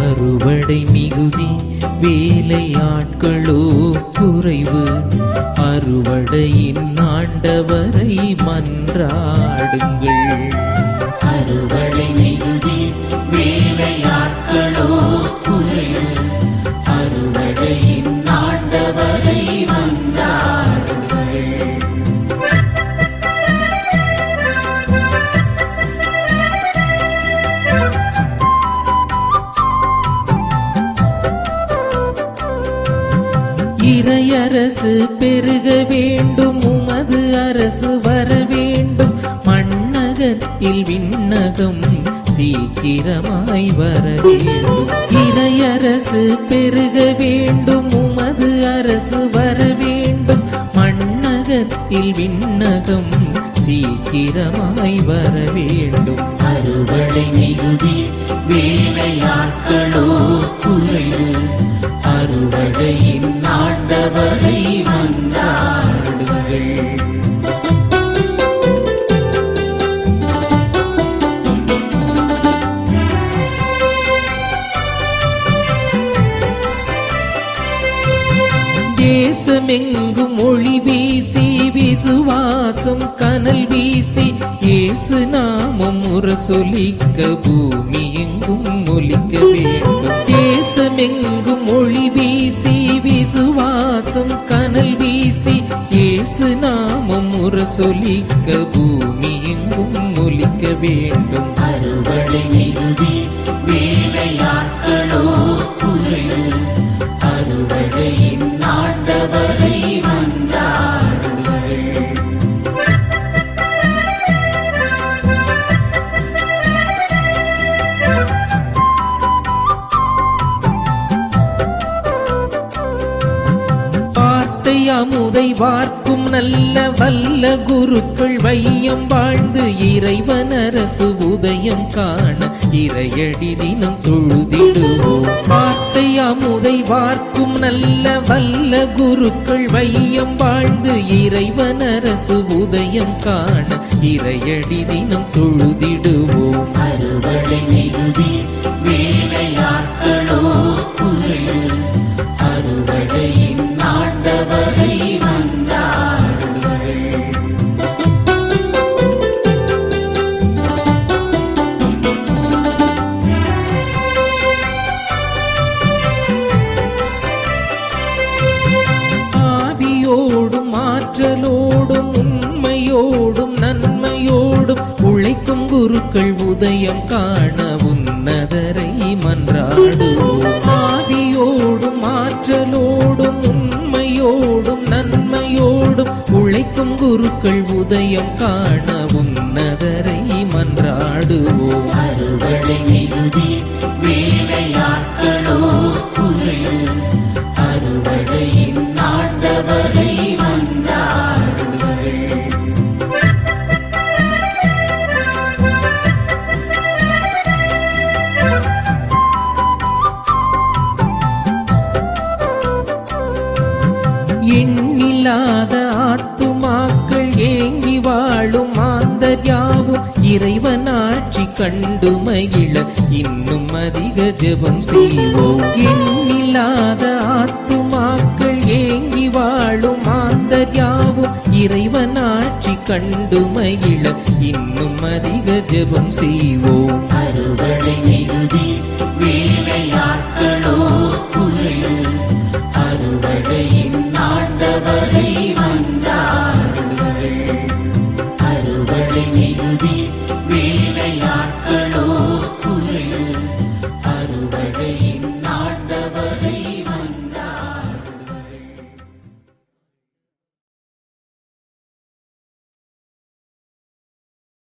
அறுவடை மிகுதி வேலையாட்களோ குறைவு. அறுவடையின் ஆண்டவரை மன்றாடுங்கள். அரசு பெருக வேண்டும் உமது அரசு வர வேண்டும். மண்ணகத்தில் விண்ணகம் சீக்கிரமாய் வர வேண்டும். இறையரசு பெருக வேண்டும் உமது அரசு வர வேண்டும். மண்ணகத்தில் விண்ணகம் சீக்கிரமாய் வர வேண்டும். அறுவடை மிகுதி வேலையாட்களோ குறைவு. தேசமெங்கும் ஒளி வீசி விசுவாசம் கனல் வீசி இயேசு நாமம் முரசொலிக்க பூமி எங்கும் ஒலிக்க வேண்டும். தேசமெங்கும் ஒளி வீசி விசுவாசம் கனல் வீசி இயேசு நாமம் முரசொலிக்க பூமி எங்கும் ஒலிக்க வேண்டும். அறுவடை மிகுதி அமுதை வார்க்கும் நல்ல வல்ல குருக்கள் வையம் வாழ்ந்து இறைவன் அரசு உதயம் காண இறையடி தினம் தொழுதிடுவோம். வார்த்தை அமுதை வார்க்கும் நல்ல வல்ல குருக்கள் வையம் வாழ்ந்து இறைவன் அரசு உதயம் காண இறையடி தினம் தொழுதிடு குருக்கள் உதயம் காண உன்னதரை மன்றாடுவோம். ஆதியோடும் ஆற்றலோடும் உண்மையோடும் நன்மையோடும் உழைக்கும் குருக்கள் உதயம் காண உன்னதரை மன்றாடுவோம். அறுவடை மிகுதி எண்ணில்லாத ஆத்துமாக்கள் ஏங்கி வாழும் மாந்தர் யாவும் இறைவன் ஆட்சி கண்டு மகிழ இன்னும் அதிக ஜெபம் செய்வோம். எண்ணில்லாத ஆத்துமாக்கள் ஏங்கி வாழும் மாந்தர் யாவும் இறைவன் ஆட்சி கண்டு மகிழ இன்னும் அதிக ஜெபம் செய்வோம். அறுவடை மிகுதி